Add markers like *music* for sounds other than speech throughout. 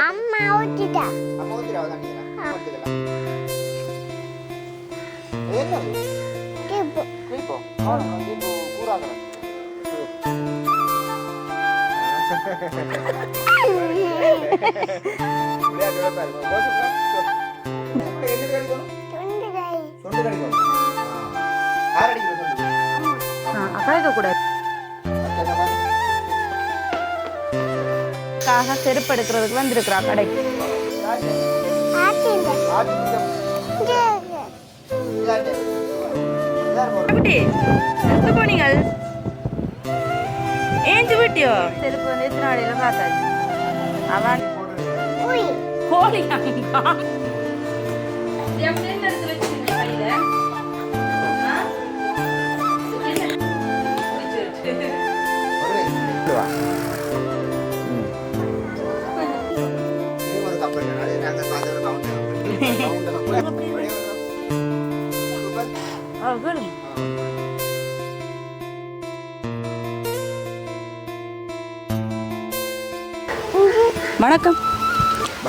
அம்மா ஊத்திட்டா. அம்மா ஊத்திரா தண்ணியா எடுத்துக்கலாம் என்ன? கிப்பு. கிளிப்போ கிளிப்போ கூறாக்கலாம் விளையாட்டு பாருங்க காக செருப்பு எடுக்கிறதுக்கு வந்திருக்கிறா கடைக்கு. எங்க போனீங்கள் ஏஞ்சு விட்டியோ? செருப்பு வந்து எத்தனை நாளையில பார்த்தாச்சு? அவன் கோழி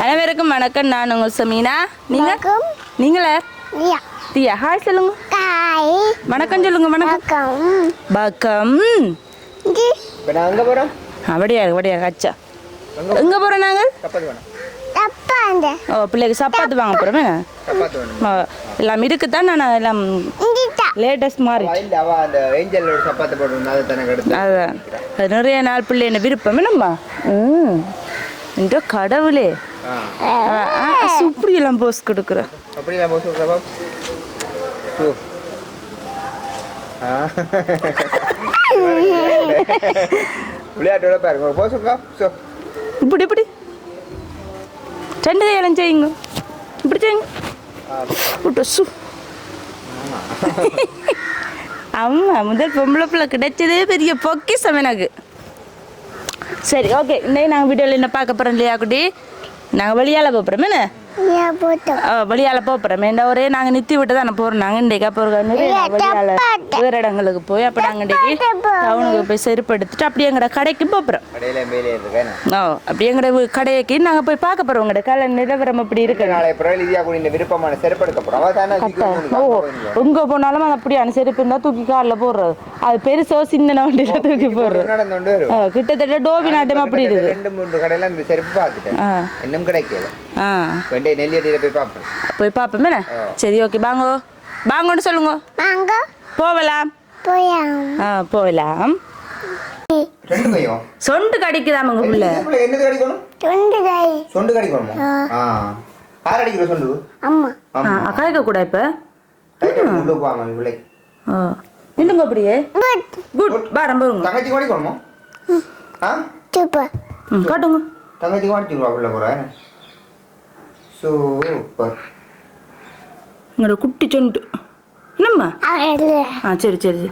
அனைவருக்கும் வணக்கம். நான் உங்கள் சமீனா. நீங்க? நீங்களே? தியா. ஹாய் சொல்லுங்க. வணக்கம் சொல்லுங்க வணக்கம். வணக்கம். பக்கம் அங்கே போகிறோம் அப்படியா அப்படியா கச்சா எங்க போறோம்? நாங்கள் ஓ பிள்ளைக்கு சப்பாத்து வாங்க போறோம்? எல்லாம் இருக்குதான் நான் எல்லாம் லேட்டஸ்ட் எடுத்து அதான். அது நிறைய நாள் பிள்ளை என்ன விருப்பம் என்னம்மா? ம். இந்த கடவுளே. ஆ. சுப்ரி எல்லாம் போஸ் கொடுக்குற. அப்படி நான் போச்சு பாப்பா ஓ. ஆ. விளையாட்டோட பாருங்க. போசுக்கா சோ. இப்படி இப்படி. ரெண்டு கையெல்லாம் செய்யுங்க. இப்படி செய்யுங்க. விட்டு சு. ஆமா முதல் பொம்பளை பிள்ளை கிடைச்சதே பெரிய பொக்கிசம் எனக்கு. சரி ஓகே இன்னைக்கு நாங்கள் வீடியோவில் என்ன பார்க்க போகிறோம் இல்லையா குட்டி? நாங்கள் வெளியால் போகிறோம் என்ன? வெளியால் போகிறோம் ஏண்டா ஒரே நாங்கள் நித்தி விட்டு தானே போகிறோம் நாங்கள் இன்றைக்கு அப்போ ஒரு நிறைய நாள் வெளியால் வேறு இடங்களுக்கு போய் அப்போ நாங்கள் இன்றைக்கு டவுனுக்கு போய் செருப்பு எடுத்துட்டு அப்படியே எங்கட கடைக்கு இருக்கேன் ஓ அப்படியே எங்கட கடைக்கு நாங்கள் போய் பார்க்க போகிறோம் உங்களோட கலை நிலவரம் அப்படி இருக்கு. இந்த விருப்பமான செருப்படுக்க போறோம். அவ தானே ஓ எங்கே போனாலும் அது அப்படியான செருப்பு இருந்தால் தூக்கி காலில் போடுறது. அது பெருசோ சின்ன வண்டியில் தூக்கி போடுறது. கிட்டத்தட்ட டோபி நாட்டம் அப்படி இருக்குது. ரெண்டு மூன்று கடையில இந்த செருப்பு பார்த்துட்டேன். இன்னும் கிடைக்கல. ஆ வெண்டை நெல்லியடியில போய் பார்ப்பேன் போய் பார்ப்போமே சரி ஓகே பாங்கோ பாங்கோன்னு சொல்லுங்க வாங்க போகலாம் போயாம் ஆ போகலாம் சொண்டு கடிக்குதாம் உங்க பிள்ளை என்னது கடிக்கணும் துண்டு கை சொண்டு கடிக்கணுமா ஆ யார் அடிக்கிற சொண்டு அம்மா ஆ அக்காய்க்க கூட இப்போ உள்ள போவாங்க பிள்ளை ஆ நில்லுங்க அப்படியே பட் குட் பாரம் போருங்க தங்கச்சி கடிக்கணுமா ஆ சூப்பர் காட்டுங்க தங்கச்சி கடிச்சிருவா பிள்ளை போறேன் சூப்பர் உங்களோட குட்டி சொண்டு என்னம்மா? ஆ சரி சரி சரி.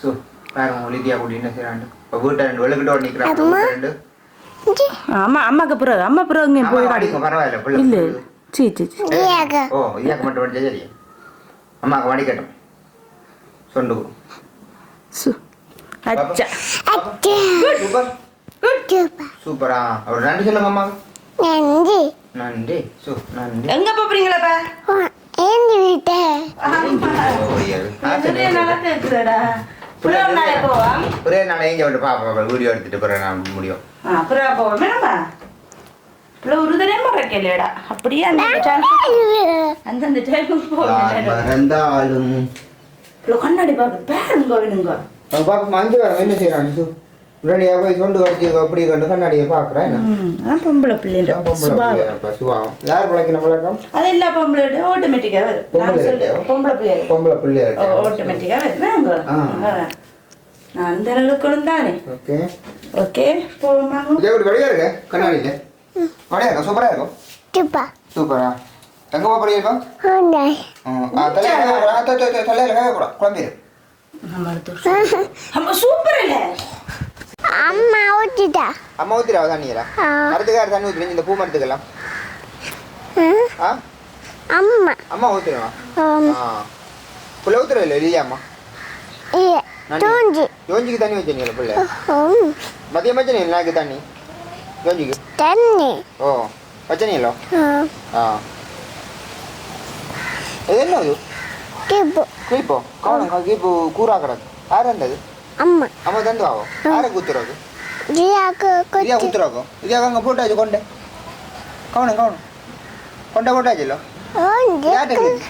சோ பாருங்க ஒலிதியா கூட்டி என்ன செய்யறாண்டு இப்போ வீட்டை ரெண்டு வெளுக்கிட்டோட நிற்கிறாங்க அம்மா. அம்மாக்கு பிறகு அம்மா பிறகு இங்கே போய் அம்மா அடிக்கும் பரவாயில்ல பிள்ளை. இல்லை சீ சீ சீ. லியாக ஓ இதாக்க மட்டும் படிச்சா சரி அம்மாக்கு வடிக்கட்டும் சொண்டு சு அச்சா. அச்சா. சூப்பர். சூப்பர். சூப்பரா. அவர் நன்றி சொல்லுங்க அம்மாவுக்கு. நன்றி. நன்றி. சு நன்றி. எங்க போறீங்களாப்பா ஓ, ஏந்தி விட்ட. நிறைய நல்லா கேட்குறடா புள்ளம் நாளை போவாம் ஒரே நாள் எங்க விட்டு பாப்பா வீடியோ எடுத்துட்டு பிறகு நான் முடியும். அப்புறம் போவோம் என்னப்பா புள்ள ஒரு தடவை மறக்கலையடா அப்படியே அந்த அந்தந்த டைமுக்கு புள்ள கண்ணாடி பார்க்க பேருங்க வேணுங்க. பாப்பா வரம் என்ன செய்யறான் சு? உடனடியாக போய் சொண்டு வச்சு அப்படி கண்டு கண்ணாடியை பார்க்குறேன் அதான் பொம்பளை பிள்ளைன்ற சுபாவம் சுபாவம் யார் பிழைக்கின பழக்கம் அது எல்லா பொம்பளை ஆட்டோமேட்டிக்காக வரும் நான் பொம்பளை பிள்ளை பொம்பளை பிள்ளையா ஆட்டோமேட்டிக்காக வருவாங்க ஆ. நான் அந்த அளவுக்கு தானே ஓகே ஓகே இதே ஒரு வழியா இருக்கு கண்ணாடியில் வழியா இருக்கும் சூப்பரா இருக்கும் சூப்பர் சூப்பரா எங்க போக போறீங்க ஹோண்டாய் தலையில தலையில குழம்பிடு அம்மா சூப்பர் இல்ல அம்மா ஊத்திட்டா. அம்மா ஊத்திரா தண்ணியரா ஆ. மரத்துக்கார தண்ணி ஊத்துறீங்க இந்த பூ மரத்துக்கெல்லாம்? அம்மா. அம்மா ஊத்துறா புள்ள ஊத்துற இல்லை இல்லையா அம்மா? இல்ல தூஞ்சி. யோஞ்சிக்கு தண்ணி வச்சீங்களா புள்ள? மதியம் வச்சீங்க எனக்கு தண்ணி? யோஞ்சிக்கு தண்ணி. ஓ பச்சனையല്ലോ ஆ, ஆ. இது கிப்பு கீப்போ கவனம் கீப்பு கூறா கிடக்கு யார் இருந்தது அம்மா. அம்மா தந்து வாவோ யாரை குத்துறாக்கு ஜியாக்கு இதையா குத்தி குத்துறாக்கோ? இதையா அங்கே போட்டாச்சு கொண்டே. கவனம் கவனம். கொண்டே போட்டாச்சுல்லோ யார்கிட்ட ஓ கீப்பு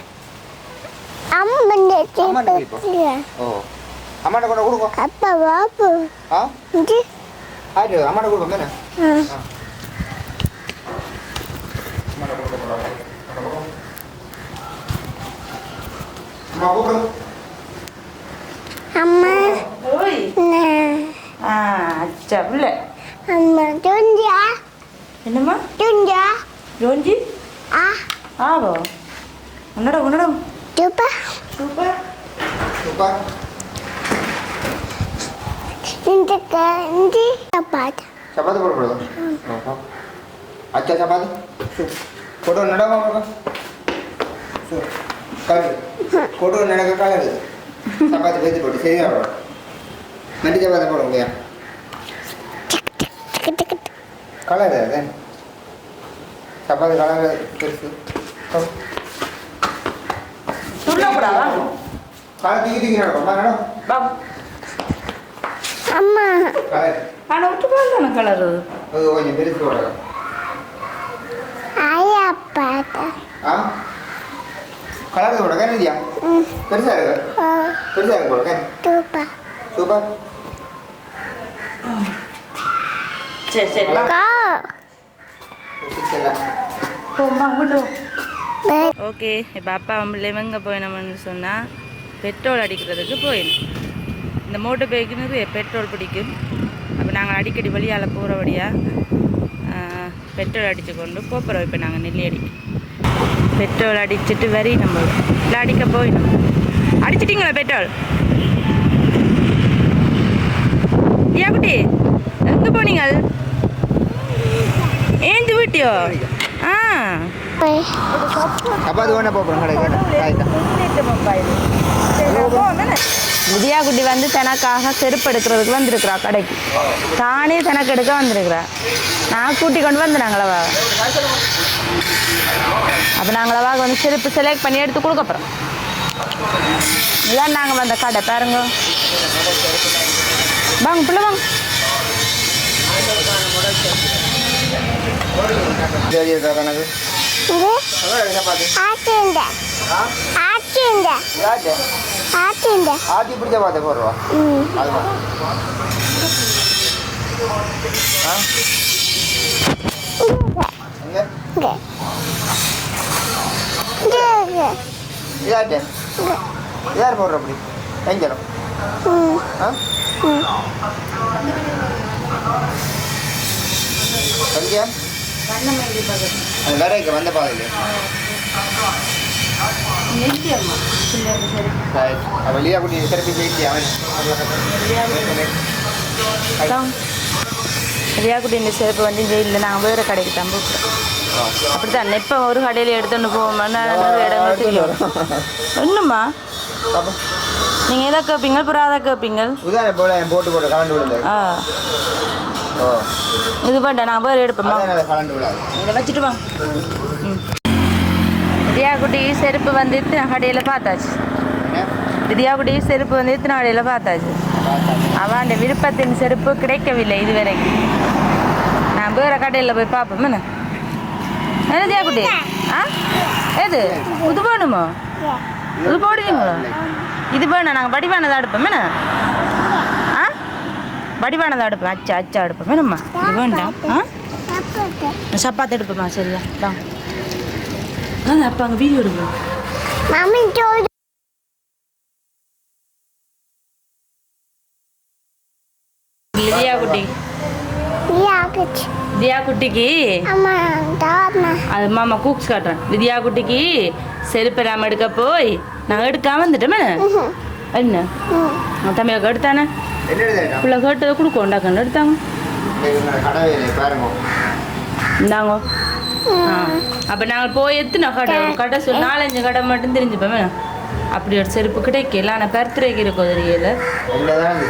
அம்மன் அம்மாண்ட கிப்பு. ஓ. அம்மாட்ட கொண்ட கொடுக்கும் அப்பா பாப்பு ஆ இது ஆயிட்டு அம்மாட்ட கொடுக்கும் தானே ஆ, அம்மா. ஓய். ஆ அச்சா பிள்ளை அம்மா ஜோஞ்சியா. என்னம்மா? ஜோஞ்சியா. ஜோஞ்சி? ஆ. ஆவோ. உன்னட உன்னட. சூப்பா. சூப்பா. சூப்பா. இந்த கஞ்சி சப்பாத்தி சப்பாத்தி போடுறதா அச்சா சப்பாத்தி. போட்டோ நடமா போட்டோ நடக்க சப்பாத்தி பேத்து போட்டு சரியா வரும் நண்டு சப்பாத்தி போட முடியா கலர். அது சப்பாத்தி கலர் பெருசு சொல்லக்கூடாதா காலை தூக்கி அம்மா கலர் ஆனால் விட்டு பாருங்க கலர் கொஞ்சம் பெருசு போடுறேன் ஐயா பாத்தா ஆ கலர் கூட கண்ணு இல்லையா? பெருசா இருக்கு? பெருசா இருக்கு போல கண்ணு? சூப்பர். சூப்பர். சரி சரி. அக்கா ஓகே இப்போ அப்பா லெவங்க போயினோம்னு சொன்னால் பெட்ரோல் அடிக்கிறதுக்கு போயிடும் இந்த மோட்டர் பைக்குன்னு பெட்ரோல் பிடிக்கும். அப்போ நாங்கள் அடிக்கடி வழியால் போகிற வழியாக பெட்ரோல் அடித்து கொண்டு போகிறோம் இப்போ நாங்கள் நெல்லியடி பெட்ரோல் அடிச்சுட்டு வரி நம்ம. இல்லை அடிக்க போயிடும் அடிச்சிட்டிங்களா பெட்ரோல்? ஏப்பட்டி எங்கே போனீங்கள் ஏந்து வீட்டியோ? ஆ. விஜயா குட்டி வந்து தனக்காக செருப்பு எடுக்கிறதுக்கு வந்திருக்கிறா கடைக்கு. தானே தனக்கு எடுக்க வந்திருக்கிறா. நான் கூட்டி கொண்டு வந்தேன் அப்போ நாங்கள் அவாக வந்து சிறப்பு செலக்ட் பண்ணி எடுத்து கொடுக்க போகிறோம் இதான் நாங்கள் வந்த கடை பாருங்க. வாங்க பிள்ளை வாங்க. ஆத்தி பிடிச்ச பார்த்து இதாட்டு யார் போடுற அப்படி? எங்கேயும் எங்கேயும் அந்த கடைக்கு வந்த பாதையில். அவன் லீயா குட்டி திருப்பி ஜெயிச்சு அவன். லியா குட்டியின் சிறப்பு வந்து ஜெயிலில். நான் வேறு கடைக்கு தான் போகிறோம் அப்படித்தான் இப்போ ஒரு கடையில் எடுத்துன்னு போவோம்னா இடங்கள் என்னம்மா? நீங்கள் எதை கேட்பீங்க அப்புறம் அதை கேட்பீங்க போட்டு போட்டு கலண்டு விழுந்தது ஆ. இது வேண்டாம் நான் வேறு எடுப்பேம்மா. இங்கே வச்சுட்டு வாங்க ம். வித்யாக்குட்டி செருப்பு வந்து இத்தனை கடையில் பார்த்தாச்சு. வித்யாக்குட்டி செருப்பு வந்து இத்தனை கடையில் பார்த்தாச்சு. அவன் அந்த விருப்பத்தின் செருப்பு கிடைக்கவில்லை இதுவரைக்கும். நான் வேறு கடையில் போய் பார்ப்போம் என்ன? என்ன தியாக்குட்டி ஆ? எது இது வேணுமோ? இது போடுவீங்களோ இது வேணும் நாங்கள் வடிவானதாக எடுப்போம் என்ன? ஆ? வடிவானதாக எடுப்போம் அச்சா அச்சா எடுப்போம் என்னம்மா இது வேண்டாம். ஆ? சப்பாத்தி எடுப்போம்மா சரியா. வாங்க அப்போ அங்கே வீடியோ எடுப்போம் மம்மி ஜோடி தியா குட்டி? நீ ஆகுச்சு தியா குட்டிக்கு அது மாமா கூக்ஸ் காட்டுறேன். வித்யா குட்டிக்கு செருப்பு நாம எடுக்க போய் நாங்கள் எடுக்காம வந்துட்டோமே. என்ன? தம்பியை எடுத்தானே? பிள்ளை கேட்டதை கொடுக்கோண்டா கண்ணு எடுத்தாங்க. இந்தாங்க. ஆ. அப்போ நாங்கள் போய் எத்தனை கடை? கடை சொல்லி நாலஞ்சு கடை மட்டும் தெரிஞ்சுப்போமே. அப்படி ஒரு செருப்பு கிடைக்கல. ஆனால் பர்த்டேக்கு இருக்கும் தெரியல.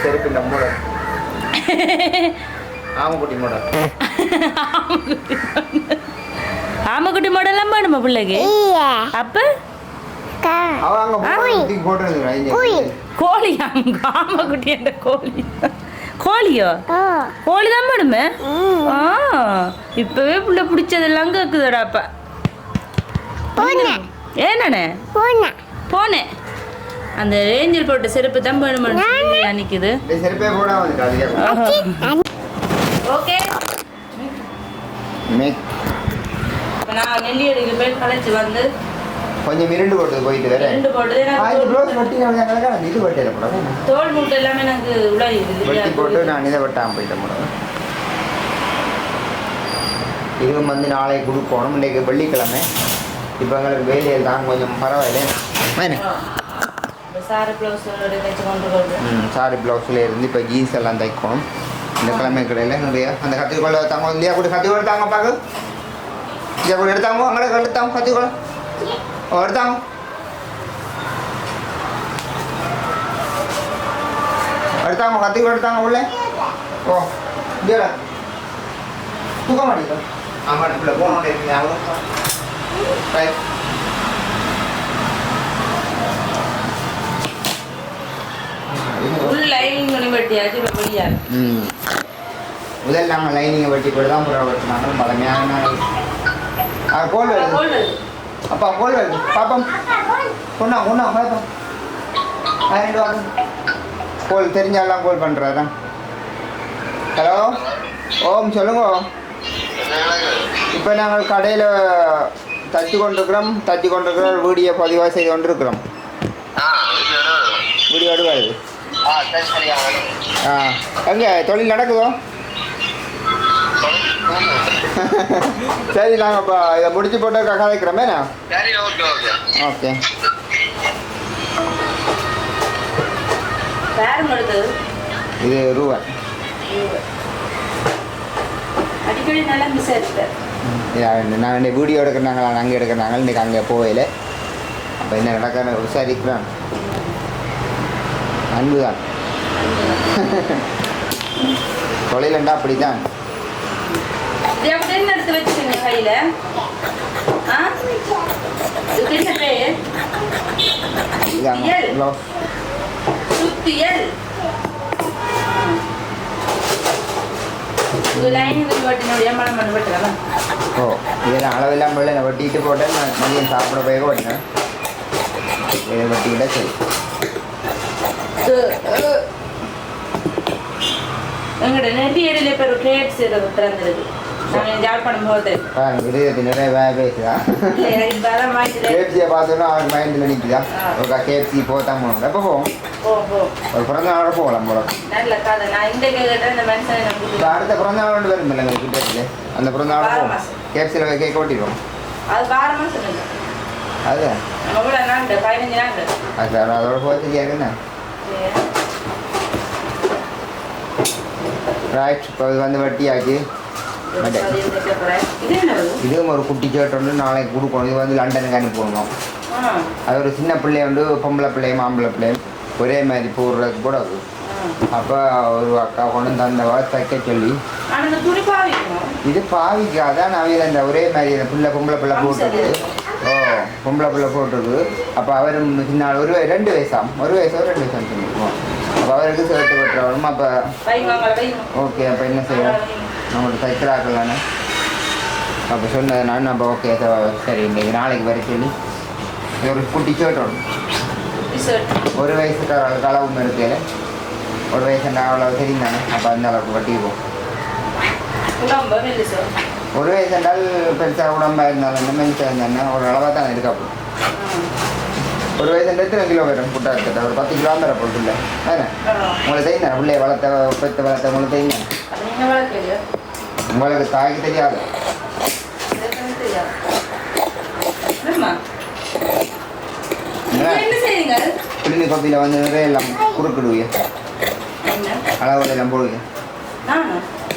செருப்பு மூளை *laughs* ஆமக்குட்டி மாடல் ஆமக்குட்டி மாடலாம் வேணுமா பிள்ளைக்கு? அப்ப. கோழி ஆமக்குட்டி கோழி. கோழியோ? கோழி தான் வேணுமே ம். ஆ இப்பவே புள்ள பிடிச்சதெல்லாம் கேக்குதுடா அப்ப. பூனை போனேன். அந்த ஏஞ்சல் போட்ட செருப்பு தான் சொல்லி ஓகே? இப்போ நான் நெல்லி எடுக்க போய் களைச்சு வந்து கொஞ்சம் மிரண்டு போட்டு போயிட்டு வேற ரெண்டு போட்டு ஆ, இந்த எனக்கு ப்ளவுஸ் வெட்டி நான் கணக்கா இது வெட்டிட போட தோல் மூட்டை எல்லாமே எனக்கு உலாயுது வெட்டி போட்டு நான் இதை வெட்டாமல் போயிட்டேன் மேடம் இதுவும் வந்து நாளை கொடுக்கணும். இன்றைக்கு வெள்ளிக்கிழமை. இப்போ எங்களுக்கு வேலையில் தான் கொஞ்சம் பரவாயில்ல? சாரி ப்ளவுஸில் இருந்து இப்போ ஜீன்ஸ் எல்லாம் தைக்கணும். இந்த கிழமை கடையில் நிறைய அந்த கத்திரிக்கோளை தாங்க இல்லையா கூட கத்திரிக்கோளை தாங்க பார்க்க இல்லையா கூட எடுத்தாங்க அங்கே எடுத்தாங்க கத்திரிக்கோளை எடுத்தாங்க எடுத்தாங்க கத்திரிக்கோளை எடுத்தாங்க உள்ள ஓ இல்லையா தூக்க மாட்டேங்க ஆமாம் உள்ள போகணும் ஞாபகம் ரைட் உள் லைனிங் பண்ணி வெட்டியாச்சு வெளியாது ம் முதல்ல நாங்கள் லைனிங்கை வெட்டி போட்டு தான் புறா வெட்டினாங்க. பழமையான ஆ கோல் வருது. கோல் அப்பா கோல் வருது. பாப்பம். கொண்டா கொண்டா பாப்போம். ஆ ரெண்டு வாங்க. கோல் தெரிஞ்சாலாம் கோல் பண்ணுறாரா ஹலோ? ஓம் சொல்லுங்க. இப்போ நாங்கள் கடையில் தச்சு கொண்டிருக்கிறோம். தச்சு கொண்டிருக்கிறோம் வீடியோ பதிவாக செய்து கொண்டிருக்கிறோம். வீடியோ வருது ஆ எங்கே? தொழில் நடக்குதோ? *laughs* சரி நாங்கள் இப்போ இதை முடிச்சு போட்டு கதைக்கிறோமே சரி ஓகே. இது ரூவன் அடிக்கடி நல்லா மிஸ் ஆயிடுச்சு. நான் இந்த வீடியோ எடுக்கிறாங்க அங்கே எடுக்கிறாங்க இன்றைக்கி அங்கே போகல. அப்போ என்ன நடக்க விசாரிக்கிறான். அன்பு தான் *laughs* தொழிலண்டா அப்படி தான் இது அப்படி என்ன எடுத்து வச்சுக்கோங்க கையில்? ஆ? இதுக்கு என்ன பேர்? சுத்தியல். வெட்டுறேன் ஓ இதெல்லாம் அளவெல்லாம் பிள்ளை நான் வெட்டிட்டு போட்டேன் நான் மதியம் சாப்பிட போய் வெட்டினேன் இதை வெட்டிக்கிட்டா சரி. எங்கட நெட்டி இடையில இப்போ ஒரு கிரேட்ஸ் திறந்துருக்கு போகுது ஆ இருபத்தி நிறைய மாதிரி கேஎஃப்சியை பார்த்தோன்னா அவர் மைண்டில் நிற்குதா ஒரு கேஎஃப்சி போத்தான் போகணும் எப்போ போவோம் ஒரு பிறந்த நாளோட போகலாம் போல அடுத்த பிறந்த நாள் ஒன்று வரும் இல்லை கிட்டத்தில் அந்த பிறந்த நாள் போவோம். மாசம். கேஎஃப்சியில் கேக் ஓட்டிடுவோம். அது வாரமா சொல்லுங்க அது? நம்ம கூட நாண்டு பதினஞ்சு நாண்டு அது சார் அதோட போச்சு கேட்குண்ணே ரைட் இப்போ வந்து என்ன இதுவும் ஒரு குட்டி ஷர்ட் வந்து நாளைக்கு கொடுக்கணும் இது வந்து லண்டனுக்கு அனுப்பணும் அது ஒரு சின்ன பிள்ளைய வந்து பொம்பளை பிள்ளையும் ஆம்பளை பிள்ளையும் ஒரே மாதிரி போடுறதுக்கு கூட அது அப்போ ஒரு அக்கா கொண்டு தந்தவா தைக்க சொல்லி. இது பாவிக்கு அதான் அவையில் இந்த ஒரே மாதிரி அந்த பிள்ளை பொம்பளை பிள்ளை போட்டுருக்கு ஓ பொம்பளை பிள்ளை போட்டுருக்கு அப்போ அவரும் சின்ன ஒரு ரெண்டு வயசாம் ஒரு வயசோ ரெண்டு வயசாம் சொல்லியிருக்கோம் அப்போ அவருக்கு சேர்த்து பெற்றவரும் அப்போ ஓகே அப்போ என்ன செய்வோம் நம்மளுக்கு தைக்கிறாக்கலான்னு அப்போ சொன்னது நான் அப்போ ஓகே சரி இன்னைக்கு நாளைக்கு வர சொல்லி. ஒரு குட்டி ஷர்ட் ஒன்று ஒரு வயசுக்கு அளவும் இருக்கு ஒரு வயசுண்டா அவ்வளோ தெரியும் தானே? அப்போ அந்த அளவுக்கு வட்டிக்குவோம் ஒரு வயசு என்றால் பெருசாக உடம்பா இருந்தாலும் மென்ஸாக இருந்தாலும் ஒரு அளவாக தான் இருக்கா அப்போ ஒரு வயசு எத்தனை கிலோ வரும் புட்டா எடுத்துட்டா ஒரு பத்து கிலோ வர போட்டு இல்லை. வேணே உங்களை தெரியும் பிள்ளைய வளர்த்த பெற்ற வளர்த்த உங்களுக்கு வளர்க்கலையோ? உங்களுக்கு தாய்க்கு தெரியாது. எனக்கு தெரியாது என்னம்மா? என்ன? இது என்ன செய்யுங்க பிள்ளை கோப்பியில் வந்து நிறைய எல்லாம் குறுக்கிடுவீங்க அளவுகள் எல்லாம் போடுவீங்க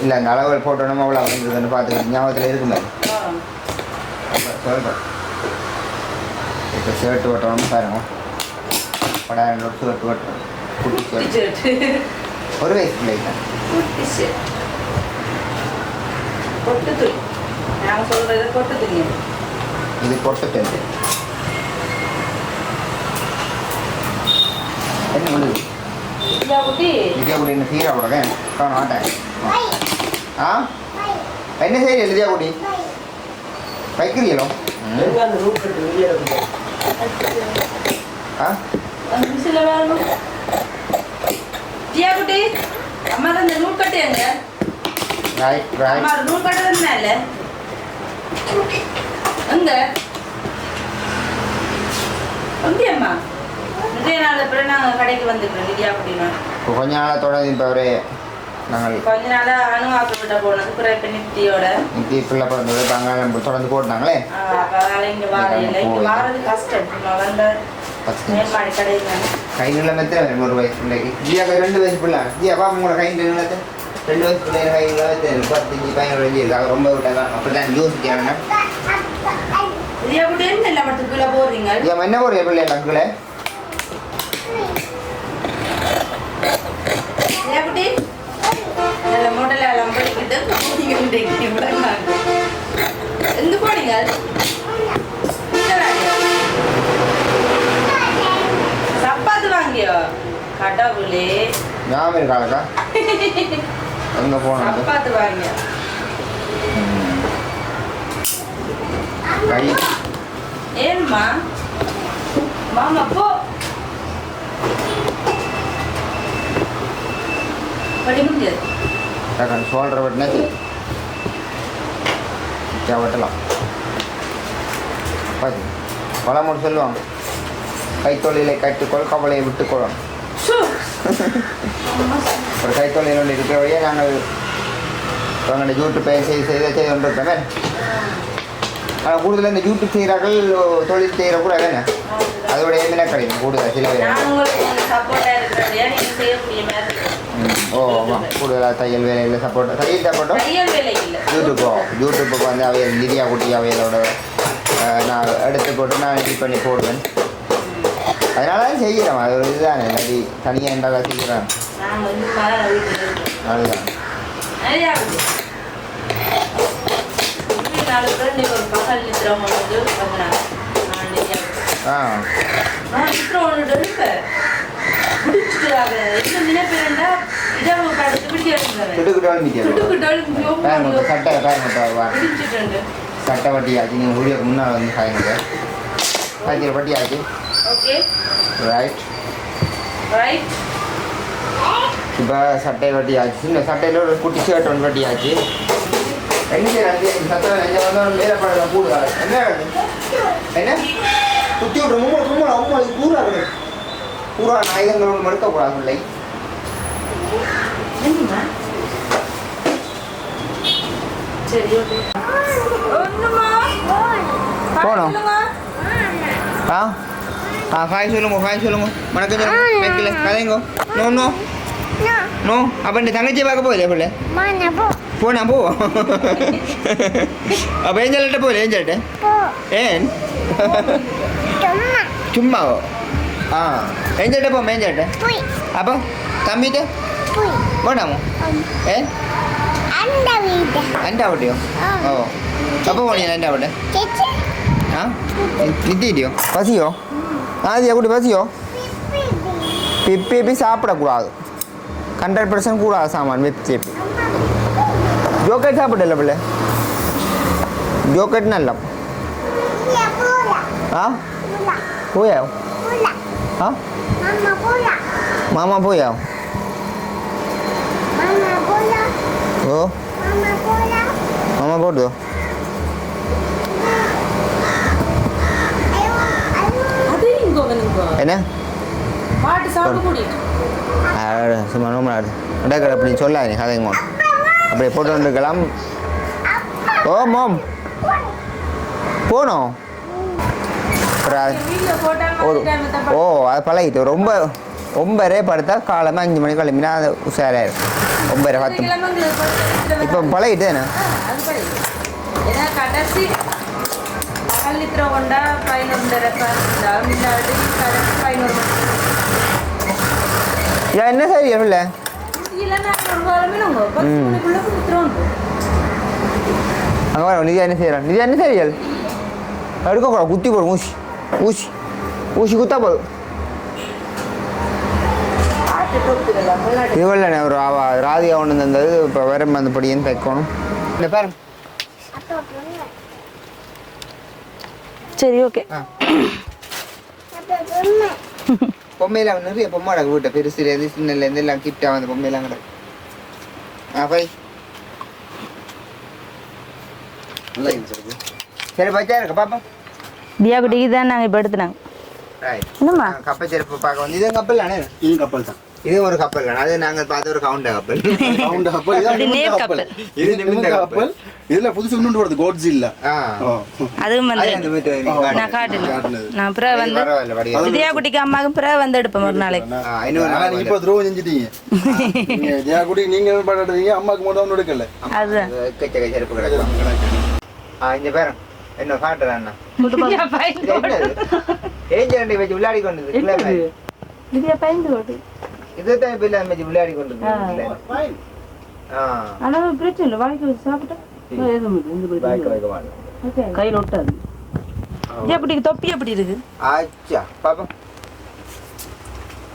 இல்லை அந்த அளவுகள் போட்டோன்னா அவ்வளோ அப்படின்றதுன்னு பார்த்து ஞாபகத்தில் இருக்குமே. சொல்கிறேன் இப்போ ஷர்ட் ஓட்டணும் பாருங்க படாயிரம் ஷர்ட் ஓட்டுறோம் குட்டி ஷர்ட் ஒரு வயசு பிள்ளை தான் கொட்டு துணி நாங்கள் சொல்கிறது கொட்டு துணி இது கொட்ட டென்ட் என்ன பண்ணுது இதா குட்டி என்ன சீரா விடுங்க காணும் ஆட்டேன் ஆ என்ன செய்ய வித்யா குடி வைக்கிறீங்களோ அந்த மிஷினில் வேணும் ஜியா குட்டி அம்மா இந்த நூல் கட்டு எங்க? அம்மா நூல் கட்டு இல்லை? எங்க? வந்து அம்மா. நிறைய நாள் அப்புறம் நாங்கள் கடைக்கு வந்துக்கிறோம் வித்யா குட்டினா கொஞ்ச நாளாக தொடர்ந்து இப்போ அவரே. நாங்கள் கொஞ்ச நாளா அணு ஆக்கப்பட்ட போனது பிறகு இப்போ நித்தியோட நித்தி பிள்ளை பிறந்தது அங்கே தொடர்ந்து போட்டாங்களே? இங்க இல்லை. இங்க வாரது கஷ்டம். கடையில். கை நிலமத்தில் வேணும் ஒரு வயசு பிள்ளைக்கு ஜியாக்கா ரெண்டு வயசு பிள்ளை. ஜியா பாப்பா உங்களோட கை நிலத்தை ரெண்டு வயசு பிள்ளை கை நிலத்தை பத்தஞ்சு பதினோரு அஞ்சு இருக்கு அது ரொம்ப விட்டாங்க அப்படி தான் குட்டி என்ன ஜியா ஒரு பிள்ளை லக்குல வித்யா குட்டி நல்ல மூட்டல எல்லாம் படிக்கிட்டு கூட்டிக்கிட்டு விடுறாங்க எங்க போனீங்க? சப்பாத்து வாங்கியோ கடவுளே ஞாபகம் இருக்காளக்கா எங்கே போனாங்க சப்பாத்து வாங்கியோ கை ஏம்மா மாமா போ படி முடியாது டக்குன்னு சோல்டர் வெட்டினா சரி. ஜியா வெட்டலாம். பாத்து பழமொழி சொல்லுவாங்க. கைத்தொழிலை கற்றுக்கொள் கவலையை விட்டுக்கொள்ளும் ஒரு கைத்தொழில் ஒன்று இருக்கிற வழியே நாங்கள் எங்களுடைய யூடியூப்பை செய்து செய்து செய்து கொண்டிருக்கோமே கூடுதலாக இந்த யூடியூப் செய்கிறார்கள் தொழில் செய்கிற கூட வேணும் அதோட எதுனா கிடைக்கும் கூடுதல் சில பேர். ஓ ஆமாம் கூடுதலாக தையல் வேலையில் சப்போர்ட் தையல் இல்லை. யூடியூப்போ யூடியூப்புக்கு வந்து அவையல் லிரியா குட்டி அவையலோட நான் எடுத்து போட்டு நான் எடிட் பண்ணி போடுவேன். அதனால தான் செய்கிறோம் அது ஒரு இதுதானே இல்லாட்டி தனியாக இருந்தாலும் செய்கிறேன் அதுதான். சட்டை பாருங்க வா பிடிச்சிட்டு சட்டை வட்டியாச்சு. நீங்கள் ஊழியருக்கு முன்னால் வந்து சாயுங்க ஆச்சு வட்டியாச்சு. ஓகே. ரைட் ரைட் இப்போ சட்டை வட்டியாச்சு. சின்ன சட்டையில் ஒரு குட்டி ஷர்ட் ஒன்று வட்டியாச்சு. என்ன செய்யறாங்க சட்டை நெஞ்ச வந்தாலும் மேலே படம் கூடுதா என்ன? என்ன குத்தி விட்ற மும்மா சும்மா அம்மா இது கூறா கிடையாது பூரா ஆயுதங்கள் ஒன்று மறுக்கக்கூடாது இல்லை என்னம்மா சரி ஓகே ஒன்றுமா போகணும். ஆ ஆ ஹாய் சொல்லுங்க ஹாய் சொல்லுங்க. வணக்கம் சொல்லுங்க வைக்கல. கதைங்கோ? No no. நோ அப்போ இந்த தங்கச்சியை பார்க்க போகலையா பிள்ளை? போனா போ அப்போ ஏஞ்சல்கிட்ட போகல ஏஞ்சல்கிட்ட Bu. ஏன் Cuma. சும்மாவோ ஆ ஏஞ்சல்கிட்ட போ மேஞ்சல்கிட்ட Pui. அப்போ தம்பிகிட்ட Pui. வேண்டாமோ Um, ஏன் anda vida. എൻ്റെ അവിടെയോ ഓ അപ്പോൾ പോണിയാ എൻ്റെ അവിടെ Cici. ആ நித்திட்டியோ பசியோ ஆதியா குடி பசியோ பிப்பி பி சாப்பிடக்கூடாது ஹண்ட்ரட் பர்சன்ட் கூடாது சாமான் வித் சிப்பி ஜோக்கெட் சாப்பிடல பிள்ளை ஜோக்கெட் நல்ல. ஆ. போயா. ஆ. மாமா போயா. ஓ. மாமா. அது இங்கோ வேணுங்கோ என்ன பாட்டு சாப்பிட அட, சும்மா நோம்பலாடு நடக்கிற அப்படின்னு சொல்லாது கதைங்க அப்படி போட்டு வந்துருக்கலாம் ஓ மோம் போனோம். ஒரு ஓ அது பழகிட்டு. ரொம்ப ஒம்பரே படுத்தா காலமாக அஞ்சு மணிக்கு கிளம்பினா அது உஷாராக இருக்கும். ஒம்பரை பத்து இப்போ பழகிட்டு தானே என்ன சரி இல்லை? இல்லைன்னா அங்கே வர நிதியா என்ன? செய்கிறான் நிதியா என்ன செய்யல் எடுக்கக்கூடாது குத்தி போடும் ஊசி ஊசி ஊசி குத்தா போதும் இவள் ஒரு அவ ராதிகா ஒன்று தந்தது இப்போ வேற அந்த படியன்னு தைக்கணும் இந்த பாரு சரி ஓகே ஆ பொம்மையெல்லாம் நிறைய பொம்மை கிடக்கு வீட்டை பெருசுலேருந்து சின்னலேருந்து எல்லாம் கிஃப்டாக வந்த பொம்மையெல்லாம் கிடக்கு ஆ போய். சரி பச்சா இருக்க பாப்பா தியா குட்டிக்கு தான் நாங்கள் இப்போ எடுத்துனாங்க. என்னம்மா? கப்பல் செருப்பு பார்க்க வந்து. இது கப்பல் தானே? இது கப்பல் தான். இது ஒரு கப்பல் தானே அது நாங்கள் பார்த்த ஒரு கவுண்டா கப்பல் ரவுண்ட் கப்பல் இது நிமிர்ந்த நேர் கப்பல் இதுல புதுசு இன்னொன்று வருது கோட்ஸ் இல்ல ஆ அதுவும் வந்து நான் காட்டுனது. நான் அப்புறம் வந்து தியா குட்டிக்கு அம்மாவுக்கு பிறகு வந்து எடுப்பேன் ஒரு நாளைக்கு. *laughs* நீங்க இப்ப துரோகம் செஞ்சுட்டீங்க. நீங்க ஜெயா குடி நீங்க பாடுறீங்க அம்மாக்கு மட்டும் ஒன்றும் எடுக்கல. அதுதான் எக்கச்சக்க செருப்பு கிடக்கும் இந்த பேரம் என்ன காட்டுறேன் ரெண்டு வச்சு விளையாடி மாதிரி. தியா பயந்து இதுதான் இப்போ இல்லாம வச்சு விளையாடி கொண்டது இல்லை. ஆ ஆனால் பிரச்சனை இல்லை வச்சு சாப்பிட்டா கையில் ஒட்டாது குட்டிக்கு தொப்பி எப்படி இருக்கு ஆச்சா பாப்பா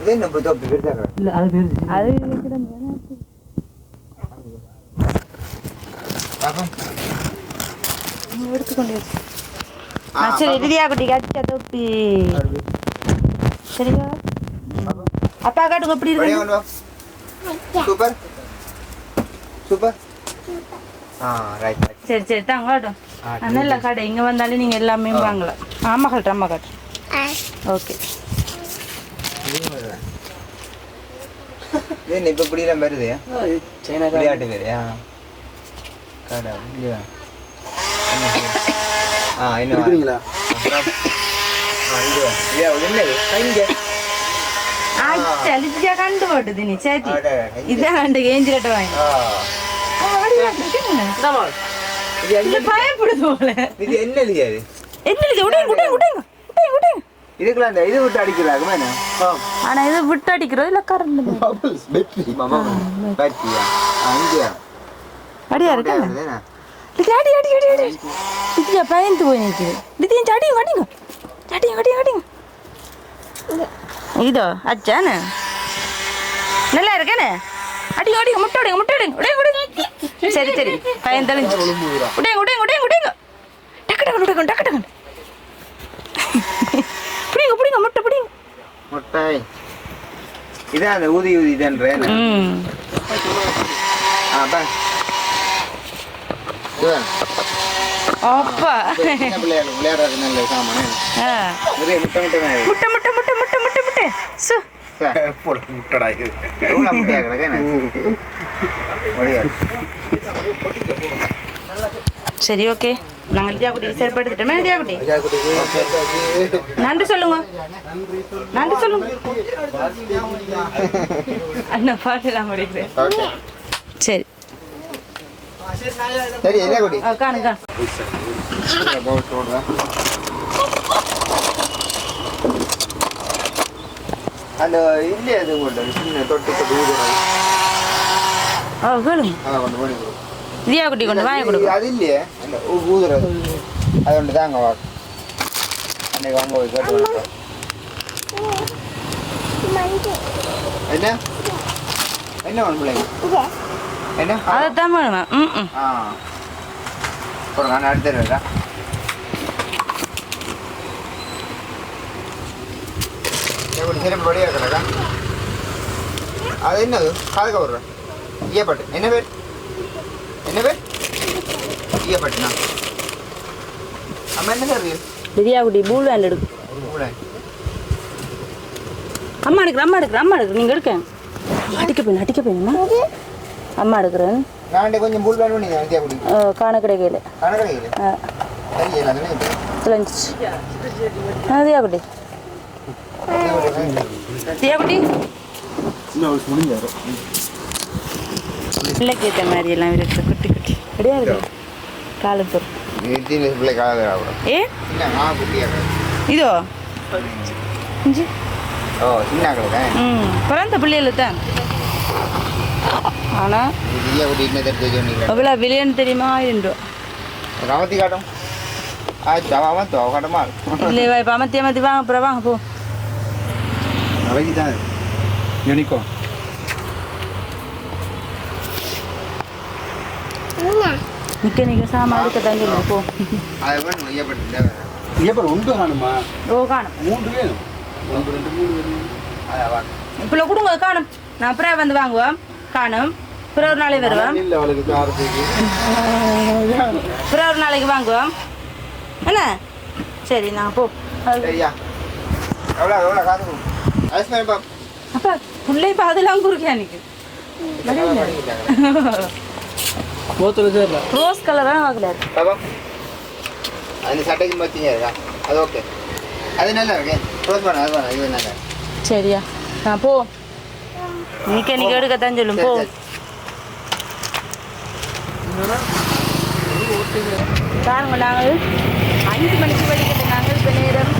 இது என்ன தொப்பி பெருசாக அது பாப்பா எடுத்துக்கொண்டு ஆ சரி தியா குட்டிக்கு அச்சா தொப்பி சரியா அப்பா காட்டுங்க எப்படி இருக்கு சூப்பர் சூப்பர் சரி சரி தாங்க காட்டும் நல்ல கடை இங்கே வந்தாலும் நீங்கள் எல்லாமே வாங்கலாம் அம்மா காட்டு அம்மா காட்டு ஓகே என்ன இப்போ இப்படிலாம் வருது விளையாட்டு ஆ கடை. ஆ இன்னும் வா. எடுக்கிறீங்களா ஆ இங்கே வா. இதே, இது என்னது இங்கே ചലിച്ചാ കണ്ടു പോട്ടത് നീ ചേച്ചി அட, இங்கே. ഇതാണ്ട് ഏഞ്ചിലട്ട് വാങ്ങി ஆ இது என்ன ഭയപ്പെടുന്നു പോലെ இது என்ன இல்லையா இது എന്നില്ല ഉടേ ഉടേ ഉടേ ഉടേ ഉടേ இதுக்குலாம் இந்த இது விட்டு அடிக்கிறாங்க மேலே ஆனா இது விட்டு அடிக்கிறோம் இல்ல கரண்ட் பபிள்ஸ் பெட்ரி மாமா பாத்தியா அங்கே அடியா இருக்கு இது அடி அடி அடி அடி இது பயந்து போய் நிக்குது இது ஏன் அடிங்க அடிங்க அடிங்க அடிங்க அடிங்க இதோ அச்சானு நல்லா இருக்கேனே? அடிங்க அடிங்க முட்டை அடிங்க முட்டை அடிங்க உடைங்க உடைங்க சரி சரி. பையன் தெளிஞ்சு. உடைங்க உடைங்க உடைங்க உடைங்க டக்கு டக்கு டக்கு டக்கு டக்கு. பிடிங்க பிடிங்க முட்டை பிடிங்க. முட்டாய். இதான் அந்த ஊதி ஊதி பா இது அப்பா. முட்டை முட்டை. முட்டை முட்டை முட்டை முட்டை சு. சார், முட்டடா. சரி ஓகே. நாங்கள் தியாகுட்டி செயல்படுத்திட்டோமே தியாகுட்டி நன்றி சொல்லுங்க. நன்றி சொல்லுங்க. அண்ணா பாட்டுலாம் முடிக்கிறேன் ஓகே. சரி சரி என்ன குடி ஆ, காணு காணு. அந்த இல்லையா அது கொண்டு சின்ன தொட்டு தொட்டு. ஓ கேளுங்க அதை கொண்டு போய் கொடு. தியாகுட்டி கொண்டு வாங்கி கொடுங்க அது இல்லையே. ஊதுறது அது ஒன்று தாங்க வா. அன்னைக்கு வாங்க போய் கேட்டு என்ன? என்ன ஒன்று பிள்ளைங்க இது. என்ன? அதைத்தான் வேணுமா ம் ம். ஆ. போடுங்க நான் எடுத்துடுறேன் எப்படி சிறப்பு படியாக இருக்கிறதா? அது என்னது? காதுக்க விடுறேன் ஈயப்பட்டு. என்ன பேர்? என்ன பேர்? ஈயப்பட்டுனா? அம்மா என்ன சார் தியாகுட்டி பூல் வேண்ட் எடுக்கு. அம்மா எடுக்கிறேன் அம்மா எடுக்கிறேன் அம்மா எடுக்கிறேன் நீங்கள் எடுக்க. அடிக்க போயிடும் அடிக்க போயிடுமா அம்மா எடுக்கிறேன். நான் கொஞ்சம் புல் வேணும் நீங்கள் வித்தியா குடி காண கிடைக்கல ஆ. தியாகுட்டி தியாகுட்டி இன்னும் அவளுக்கு முடிஞ்சாரு பிள்ளைக்கு ஏற்ற மாதிரி எல்லாம் இருக்கு. குட்டி குட்டி. காலு பொருள் காலை ஆகும் ஏ? இதோ? ஓ சின்ன பிறந்த பிள்ளைகளு தான். ஆனால் எவ்வளோ விலைன்னு தெரியுமா ஆயிரம் ரூபா காட்டும் ஆச்சு அவன் தோ காட்டமா இல்லை இப்போ அமர்த்தி அமர்த்தி வாங்க அப்புறம் வாங்க போ அவைக்கு தான் யூனிகோ என்ன நிற்க நிற்க சாமான் எடுக்க தங்கி போ அதை வேணும் ஐயப்பட்டு எப்போ ஒன்று காணுமா ஓ காணும் மூன்று வேணும் ஒன்று ரெண்டு மூணு வேணும் அதை வாங்க இப்போ கொடுங்க காணும் நான் அப்புறம் வந்து வாங்குவோம் காணும். அப்புறம் ஒரு நாளைக்கு வருவோம் ஒரு நாளைக்கு வாங்குவோம். என்ன? சரி நான் போ. அப்பா பிள்ளை இப்போ அதெல்லாம் குறுக்கா எனக்கு போத்தில் சேரல. ரோஸ் கலராக வாங்கலாரு பாபம் அந்த சட்டைக்கு இருக்கா? அது ஓகே அது நல்லா இருக்கு. க்ளோஸ் பண்ண அது பண்ண இது நல்லா சரியா. நான் போ. நிக்க நிக்க எடுக்கத்தான் சொல்லும் போ பாருங்க நாங்கள் அஞ்சு மணிக்கு படிக்கிட்டு நாங்கள் இப்போ நேரம்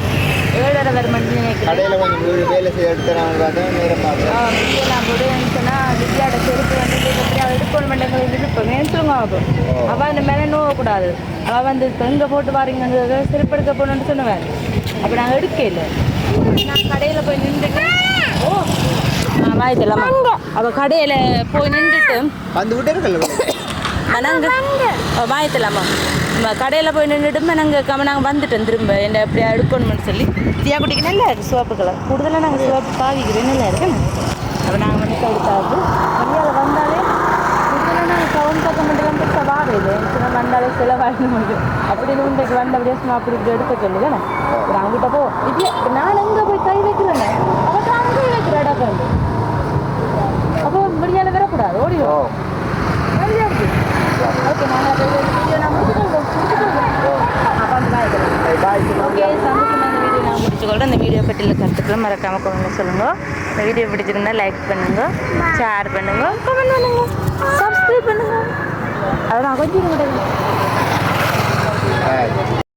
ஏழரை வரை மணி நினைக்கிறேன் கடையில் கொஞ்சம் வேலை செய்ய எடுத்துறாங்க பார்த்தா நேரம் பார்க்குறேன் விஜயலாம் கூட இருந்துச்சுன்னா விஜயாட செருப்பு வந்து அவள் எடுக்கணும் மண்டங்கள் இருப்போம் ஏற்றுங்க அவள் அவள் இந்த மேலே நோவக்கூடாது அவள் வந்து இப்போ எங்கே போட்டு வாரீங்க செருப்பு எடுக்க போகணுன்னு சொன்னவன் அப்போ நாங்கள் எடுக்கல நான் கடையில் போய் நின்றுட்டு ஓ வாய்த்தலாமா அவள் கடையில் போய் நின்றுட்டு வந்து விட்டு இருக்கல நாங்க வாயத்தலாமா கடையில் போய் நின்றுட்டு நாங்கள் நாங்கள் வந்துட்டோம் திரும்ப. என்ன எப்படியா எடுக்கணும்னு சொல்லி. தியா குட்டிக்கு நல்லா இருக்கு சிவப்பு கலர். கூடுதலாக நாங்கள் சிவப்பு பாவிக்கிறோம் நல்லா இருக்கு. அப்போ நாங்கள் வந்து வெளியால் வந்தாலே கூடுதலாக நாங்கள் கவுன் பக்கம் பெருசாக வாடையில சின்ன வந்தாலே செலவாயிடும் முடியும் அப்படின்னு இன்றைக்கு வந்த அப்படியே சும்மா அப்படி இப்படி எடுக்க சொல்லுதானே நாங்கள் கிட்ட போ இது நான் எங்கே போய் கை வைக்கிறேன் அவன் அங்கே கை வைக்கிற இடம் வந்து அப்போ வெளியால் வரக்கூடாது ஓடிடும் நிறையா ஓகே அதை வீடியோ நான் முடிச்சுக்கொள்வோம் முடிச்சுக்கொள்வோம் அப்போ அந்த பாய் பாய் ஓகே சமைக்கும் இந்த வீடியோ நான் முடிச்சுக்கொள்றேன் இந்த வீடியோ பற்றியில் கருத்துக்கள் மறக்காமல் கமெண்ட் சொல்லுங்க இந்த வீடியோ பிடிச்சிருந்தா லைக் பண்ணுங்க ஷேர் பண்ணுங்க கமெண்ட் பண்ணுங்க சப்ஸ்கிரைப் பண்ணுங்க அதெல்லாம் கொஞ்சம் கூட பாய்